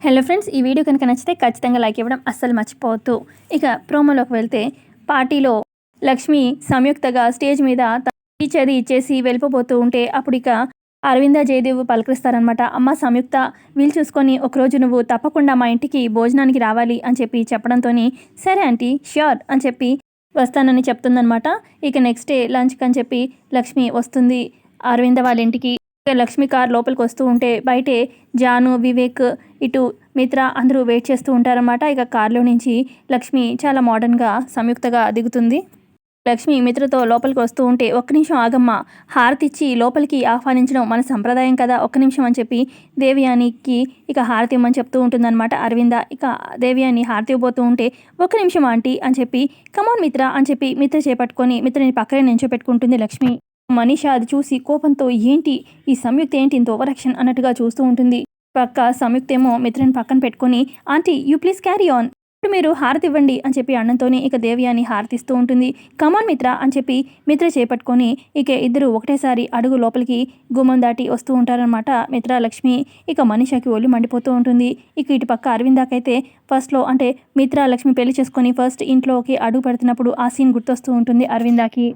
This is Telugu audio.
హలో ఫ్రెండ్స్ ఈ వీడియో కనుక నచ్చితే ఖచ్చితంగా లైక్ ఇవ్వడం అస్సలు మర్చిపోవద్దు. ఇక ప్రోమోలోకి వెళ్తే పార్టీలో లక్ష్మి సంయుక్తగా స్టేజ్ మీద టీచర్ ఇచ్చేసి వెళ్ళిపోతూ ఉంటే అప్పుడు ఇక అరవింద జయదేవ్ పలకరిస్తారనమాట అమ్మ సంయుక్త వీలు చూసుకొని ఒకరోజు నువ్వు తప్పకుండా మా ఇంటికి భోజనానికి రావాలి అని చెప్పి చెప్పడంతో సరే ఆంటీ ష్యూర్ అని చెప్పి వస్తానని చెప్తుందనమాట ఇక నెక్స్ట్ డే లంచ్కి అని చెప్పి లక్ష్మి వస్తుంది అరవింద వాళ్ళ ఇంటికి. లక్ష్మి కార్ లోపలికి వస్తూ ఉంటే బయటే జాను వివేక్ ఇటు మిత్ర అందరూ వెయిట్ చేస్తూ ఉంటారన్నమాట. ఇక కార్లో నుంచి లక్ష్మి చాలా మోడర్న్గా సంయుక్తగా దిగుతుంది. లక్ష్మి మిత్రతో లోపలికి వస్తూ ఉంటే ఒక్క నిమిషం ఆగమ్మ. హారతిచ్చి లోపలికి ఆహ్వానించడం మన సంప్రదాయం కదా. ఒక్క నిమిషం అని చెప్పి దేవయానికి ఇక హారతి ఇవ్వమని చెప్తూ ఉంటుందన్నమాట. అరవింద ఇక దేవయాని హారతి ఇవ్వబోతూ ఉంటే ఒక్క నిమిషం ఆంటీ అని చెప్పి కమోన్ మిత్ర అని చెప్పి మిత్ర చేపట్టుకొని మిత్రని పక్కనే నించోపెట్టుకుంటుంది లక్ష్మి. మనీష అది చూసి కోపంతో ఏంటి? ఈ సంయుక్త ఏంటి? ఇంత ఓవరాక్షన్? అన్నట్టుగా చూస్తూ ఉంటుంది. పక్క సంయుక్త ఏమో మిత్రని పక్కన పెట్టుకొని aunty you please carry on. ఇప్పుడు మీరు హారతి ఇవ్వండి అని చెప్పి అన్నంతోనే ఇక దేవ్యాని హారతిస్తూ ఉంటుంది. కమాన్ మిత్ర అని చెప్పి మిత్ర చేపట్టుకొని ఇక ఇద్దరు ఒకటేసారి అడుగు లోపలికి గుమ్మం దాటి వస్తూ ఉంటారనమాట మిత్ర లక్ష్మి. ఇక మనీషాకి ఒళ్ళు మండిపోతూ ఉంటుంది. ఇక ఇటు పక్క అరవిందాకైతే ఫస్ట్లో అంటే మిత్ర లక్ష్మి పెళ్ళి చేసుకొని ఫస్ట్ ఇంట్లోకి అడుగు పెడుతున్నప్పుడు ఆ సీన్ గుర్తొస్తూ ఉంటుంది అరవిందాకి.